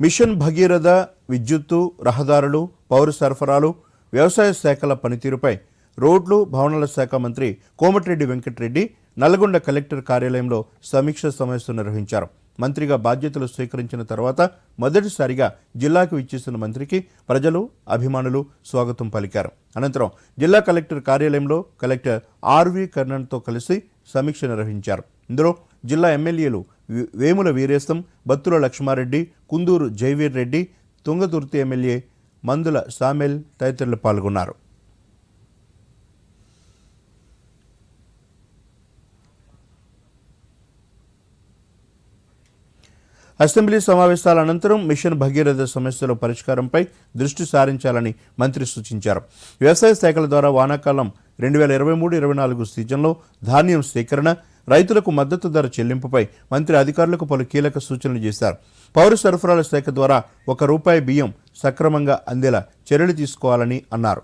Machine Bhagiratha విద్యుత్తు రహదారులు పౌర సరఫరాలు వ్యవసాయ శాఖల పనితీరుపై రోడ్లు భవనాల శాఖ మంత్రి కోమటిరెడ్డి వెంకటరెడ్డి నల్గొండ కలెక్టర్ కార్యాలయంలో సమీక్ష సమావేశం నిర్వహించారు. మంత్రిగా బాధ్యతలు స్వీకరించిన తర్వాత మొదటిసారిగా జిల్లాకు ఇచ్చేసిన మంత్రికి ప్రజలు అభిమానులు స్వాగతం పలికారు. అనంతరం జిల్లా కలెక్టర్ కార్యాలయంలో కలెక్టర్ ఆర్వి కర్ణన్తో కలిసి సమీక్ష నిర్వహించారు. ఇందులో జిల్లా ఎమ్మెల్యేలు వేముల వీరేశం బత్తుల లక్ష్మారెడ్డి కుందూరు జైవీర్ రెడ్డి తుంగతుర్తి ఎమ్మెల్యే మందుల సామెల్ తదితరులు పాల్గొన్నారు. అసెంబ్లీ సమావేశాల అనంతరం మిషన్ భగీరథ సమస్యల పరిష్కారంపై దృష్టి సారించాలని మంత్రి సూచించారు. వ్యవసాయ శాఖల ద్వారా వానాకాలం రెండు వేల ఇరవై మూడు ఇరవై నాలుగు సీజన్లో ధాన్యం సేకరణ రైతులకు మద్దతు ధర చెల్లింపుపై మంత్రి అధికారులకు పలు కీలక సూచనలు చేశారు. పౌర సరఫరాల శాఖ ద్వారా ఒక రూపాయి బియ్యం సక్రమంగా అందేలా చర్యలు తీసుకోవాలని అన్నారు.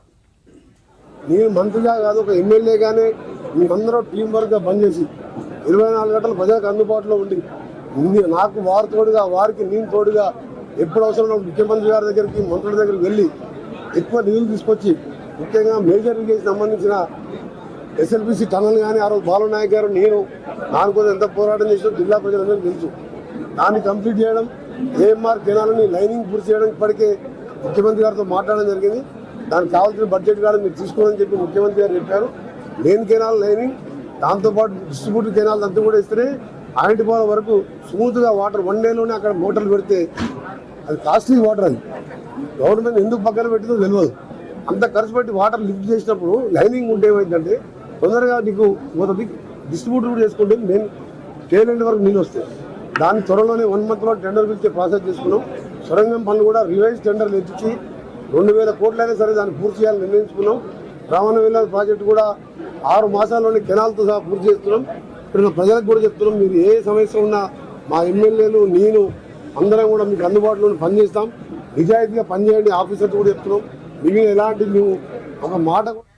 నేను మంత్రిగా కాదు ఒక ఎమ్మెల్యేగానే మేమందరం టీం వర్క్గా పనిచేసి ఇరవై నాలుగు గంటలు ప్రజలకు అందుబాటులో ఉండి నాకు వారు తోడుగా వారికి నేను తోడుగా ఎప్పుడు అవసరం ముఖ్యమంత్రి గారి దగ్గరికి మంత్రుల దగ్గరికి వెళ్ళి ఎక్కువ నిధులు తీసుకొచ్చి ముఖ్యంగా మేజర్ ఇరిగేషన్ సంబంధించిన ఎస్ఎల్బిసి టనల్ కానీ ఆ రోజు బాలనాయక్ గారు నేను దాని కోసం ఎంత పోరాటం చేసినా జిల్లా ప్రజలందరికీ తెలుసు. దాన్ని కంప్లీట్ చేయడం ఏఎంఆర్ కెనాల్ని లైనింగ్ పూర్తి చేయడం ఇప్పటికే ముఖ్యమంత్రి గారితో మాట్లాడడం జరిగింది. దానికి కావాల్సిన బడ్జెట్ కూడా మీరు తీసుకోవాలని చెప్పి ముఖ్యమంత్రి గారు చెప్పారు. లేని కెనాల్ లైనింగ్ దాంతోపాటు డిస్ట్రిబ్యూటర్ కెనాల్ అంతా కూడా ఇస్తేనే ఆయింటిపాల వరకు స్మూత్గా వాటర్ వన్ డేలోనే అక్కడ మోటార్లు పెడితే అది కాస్ట్లీ వాటర్ అది. గవర్నమెంట్ ఎందుకు పక్కన పెట్టిందో తెలియదు. అంత ఖర్చు పెట్టి వాటర్ లిఫ్ట్ చేసినప్పుడు లైనింగ్ ఉంటే ఏమైందంటే తొందరగా నీకు పోతుంది డిస్ట్రిబ్యూట్ కూడా చేసుకుంటే మెయిన్ టేల్ వరకు నీళ్ళు వస్తాయి. దాని త్వరలోనే వన్ మంత్లో టెండర్ పిలిచి ప్రాసెస్ చేసుకున్నాం. సొరంగం పనులు కూడా రివైజ్ టెండర్లు ఎత్తించి రెండు వేల కోట్లైనా సరే దాన్ని పూర్తి చేయాలని నిర్ణయించుకున్నాం. రావణ వెళ్ళాలి ప్రాజెక్టు కూడా ఆరు మాసాల్లోనే కెనాల్తో సహా పూర్తి చేస్తున్నాం. ఇప్పుడు ప్రజలకు కూడా చెప్తున్నాం మీరు ఏ సమస్య ఉన్నా మా ఎమ్మెల్యేలు నేను అందరం కూడా మీకు అందుబాటులో పనిచేస్తాం. నిజాయితీగా పనిచేయండి ఆఫీసర్స్ కూడా చెప్తున్నాం. మిగిలిన ఎలాంటి మేము ఒక మాట కూడా